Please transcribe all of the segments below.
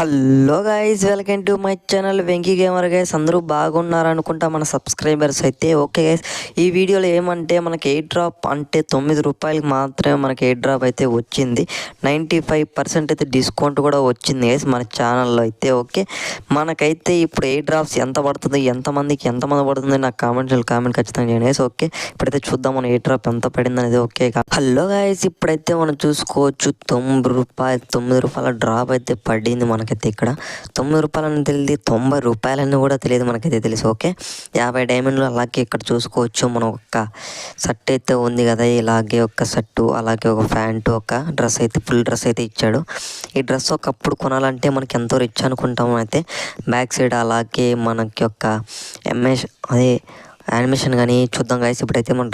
Hello guys welcome to my channel Venky gamer guys అందరూ బాగున్నారు అనుకుంటా మన సబ్స్క్రైబర్స్ అయితే. ఓకే గైస్ ఈ వీడియోలో ఏమంటే మనకి ఎయిట్ డ్రాప్ అంటే తొమ్మిది రూపాయలకి మాత్రమే మనకి ఎయిట్ డ్రాప్ అయితే వచ్చింది. నైంటీ ఫైవ్ పర్సెంట్ అయితే డిస్కౌంట్ కూడా వచ్చింది గైస్ మన ఛానల్లో అయితే. ఓకే మనకైతే ఇప్పుడు ఎయిట్ డ్రాప్స్ ఎంత పడుతుంది ఎంతమందికి ఎంతమంది పడుతుంది నాకు కామెంట్ కామెంట్ ఖచ్చితంగా చేయండి గైస్ ఓకే ఇప్పుడైతే చూద్దాం మన ఎయిట్ డ్రాప్ ఎంత పడింది అనేది. ఓకే హలో గైస్ ఇప్పుడైతే మనం చూసుకోవచ్చు తొమ్మిది రూపాయలు తొమ్మిది రూపాయల డ్రాప్ అయితే పడింది మనకి. మనకైతే ఇక్కడ. తొమ్మిది రూపాయలని తెలియదు తొంభై రూపాయలని కూడా తెలియదు మనకైతే తెలుసు ఓకే? యాభై డైమండ్లు అలాగే ఇక్కడ చూసుకోవచ్చు మనం ఒక షర్ట్ అయితే ఉంది కదా ఇలాగే ఒక షర్టు అలాగే ఒక ప్యాంటు ఒక డ్రెస్ అయితే ఫుల్ డ్రెస్ అయితే ఇచ్చాడు. ఈ డ్రెస్ ఒకప్పుడు కొనాలంటే మనకి ఎంతో రిచ్ అనుకుంటాం అయితే బ్యాక్ సైడ్ అలాగే మనకి ఒక ఎంఎస్ అదే యానిమేషన్ కానీ చూద్దాం గాయస్ ఇప్పుడైతే మన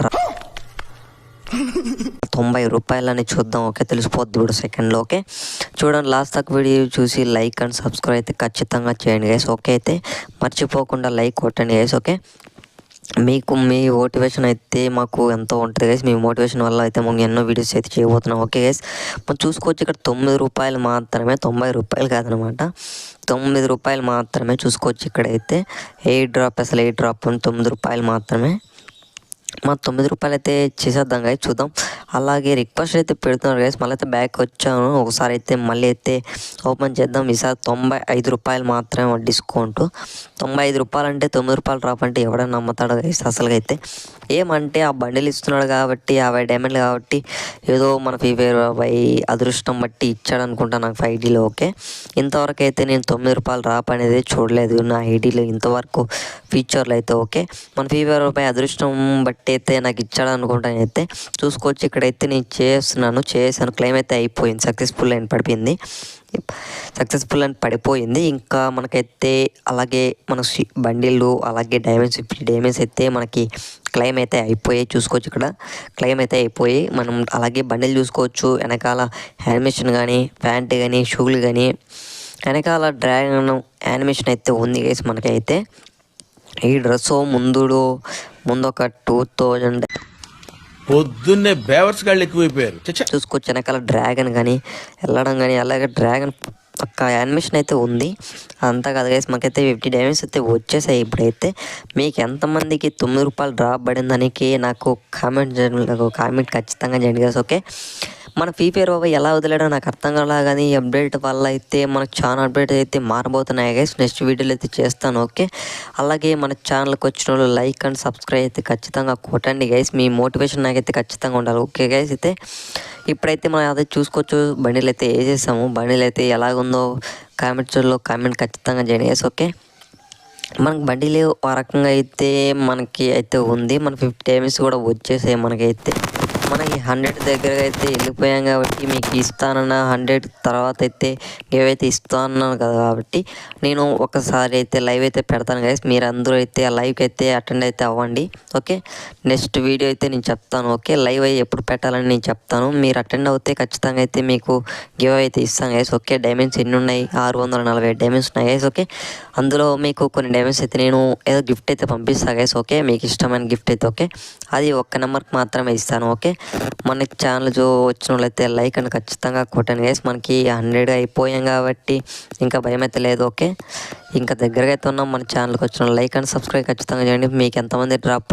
తొంభై రూపాయలని చూద్దాం ఓకే? తెలిసిపోద్ది ఇప్పుడు సెకండ్లో ఓకే? చూడండి లాస్ట్ దాకా వీడియో చూసి లైక్ అండ్ సబ్స్క్రైబ్ అయితే ఖచ్చితంగా చేయండి గైస్ ఓకే అయితే? మర్చిపోకుండా లైక్ కొట్టండి గైస్ ఓకే? మీకు మీ మోటివేషన్ అయితే మాకు ఎంతో ఉంటుంది గైస్ మీ మోటివేషన్ వల్ల అయితే మేము ఎన్నో వీడియోస్ అయితే చేయబోతున్నాం ఓకే గైస్ మనం చూసుకోవచ్చు ఇక్కడ తొమ్మిది రూపాయలు మాత్రమే తొంభై రూపాయలు కాదనమాట. తొమ్మిది రూపాయలు మాత్రమే చూసుకోవచ్చు ఇక్కడైతే. ఎయిట్ డ్రాప్ అసలు ఎయిట్ డ్రాప్ తొమ్మిది రూపాయలు మాత్రమే. మా తొమ్మిది రూపాయలు అయితే చేసేద్దాం గైస్ చూద్దాం. అలాగే రిక్వెస్ట్ అయితే పెడుతున్నారు గైస్ మళ్ళీ అయితే బ్యాక్ వచ్చాను. ఒకసారి అయితే మళ్ళీ అయితే ఓపెన్ చేద్దాం. ఈసారి తొంభై ఐదు రూపాయలు మాత్రమే డిస్కౌంట్. తొంభై ఐదు రూపాయలు అంటే తొమ్మిది రూపాయలు డ్రాప్ అంటే ఎవడైనా నమ్ముతాడు గైస్ అసలు అయితే ఏమంటే ఆ బండిలు ఇస్తున్నాడు కాబట్టి యాభై డైమండ్లు కాబట్టి ఏదో మన ఫీవర్ బై అదృష్టం బట్టి ఇచ్చాడు అనుకుంటా నాకు ఫైవ్ డీలో ఓకే ఇంతవరకు అయితే నేను తొమ్మిది రూపాయలు డ్రాప్ అనేది చూడలేదు. నా ఐడీలో ఇంతవరకు ఫీచర్లు అయితే ఓకే మన ఫీవర్ బై అదృష్టం బట్టి అయితే నాకు ఇచ్చాడు అనుకుంటాను అయితే చూసుకోవచ్చు ఇక్కడైతే నేను చేస్తున్నాను చేసాను క్లెయిమ్ అయితే అయిపోయింది. సక్సెస్ఫుల్ అని పడిపోయింది. సక్సెస్ఫుల్ అని పడిపోయింది. ఇంకా మనకైతే అలాగే మన బండిలు అలాగే డైమండ్స్ డైమండ్స్ అయితే మనకి క్లెయిమ్ అయితే అయిపోయాయి చూసుకోవచ్చు ఇక్కడ. క్లెయిమ్ అయితే అయిపోయి మనం అలాగే బండిలు చూసుకోవచ్చు. వెనకాల యానిమేషన్ కానీ ప్యాంట్ కానీ షూలు కానీ వెనకాల డ్రాగన్ యానిమేషన్ అయితే ఉంది గైస్ మనకైతే. ఈ డ్రెస్ ముందుడు ముందు ఒక టూ థౌజండ్ పొద్దున్నే బేవర్స్ గాళ్ళు ఎక్కువైపోయారు. చూసుకోవచ్చు వెనకాల డ్రాగన్ కానీ వెళ్ళడం కానీ అలాగే డ్రాగన్ పక్క యానిమేషన్ అయితే ఉంది. అంతా కదా గైస్ మాకైతే ఫిఫ్టీ డ్యామేజ్ అయితే వచ్చేసాయి ఇప్పుడైతే. మీకు ఎంతమందికి తొమ్మిది రూపాయలు డ్రాప్ పడిందానికి నాకు కామెంట్ నాకు కామెంట్ ఖచ్చితంగా చేయండి గైస్ ఓకే మన ఫ్రీ ఫైర్ బాబా ఎలా వదిలేడో నాకు అర్థం కాలా కానీ ఈ అప్డేట్ వల్ల అయితే మనకు చాలా అప్డేట్ అయితే మారబోతున్నాయి గైస్ నెక్స్ట్ వీడియోలు అయితే చేస్తాను ఓకే అలాగే మన ఛానల్కి వచ్చిన వాళ్ళు లైక్ అండ్ సబ్స్క్రైబ్ అయితే ఖచ్చితంగా కొట్టండి గైస్ మీ మోటివేషన్ నాకైతే ఖచ్చితంగా ఉండాలి ఓకే గైస్ అయితే ఇప్పుడైతే మనం అదే చూసుకోవచ్చు బండిలు అయితే వేసేసాము బండిలు అయితే ఎలాగుందో కామెంట్స్లో కామెంట్ ఖచ్చితంగా చేయండి గైస్ ఓకే మనకి బండిలు ఆ రకంగా అయితే మనకి అయితే ఉంది. మన ఫిఫ్టీ ఎంఎస్ కూడా వచ్చేసాయి మనకైతే. మనకి హండ్రెడ్ దగ్గర అయితే వెళ్ళిపోయాం కాబట్టి మీకు ఇస్తానన్న హండ్రెడ్ తర్వాత అయితే ఏవైతే ఇస్తానన్నాను కదా కాబట్టి నేను ఒకసారి అయితే లైవ్ అయితే పెడతాను గైస్ మీరందరూ అయితే ఆ లైవ్కి అయితే అటెండ్ అయితే అవ్వండి. ఓకే? నెక్స్ట్ వీడియో అయితే నేను చెప్తాను. ఓకే? లైవ్ అయ్యి ఎప్పుడు పెట్టాలని నేను చెప్తాను. మీరు అటెండ్ అవుతే ఖచ్చితంగా అయితే మీకు గివ్ అయితే ఇస్తాను గైస్ ఓకే? డైమండ్స్ ఎన్ని ఉన్నాయి? ఆరు వందల నలభై డైమండ్స్ ఉన్నాయి గైస్ ఓకే? అందులో మీకు కొన్ని డైమండ్స్ అయితే నేను ఏదో గిఫ్ట్ అయితే పంపిస్తాను గైస్ ఓకే మీకు ఇష్టమైన గిఫ్ట్ అయితే ఓకే అది ఒక్క నెంబర్కి మాత్రమే ఇస్తాను ఓకే మన ఛానల్ చూ వచ్చిన వాళ్ళైతే లైక్ అని ఖచ్చితంగా కొట్టండి గైస్ మనకి హండ్రెడ్ అయిపోయాం కాబట్టి ఇంకా భయం అయితే లేదు ఓకే ఇంకా దగ్గరగా అయితే ఉన్నాం మన ఛానల్కి వచ్చిన లైక్ అండ్ సబ్స్క్రైబ్ ఖచ్చితంగా చేయండి. మీకు ఎంతమంది డ్రాప్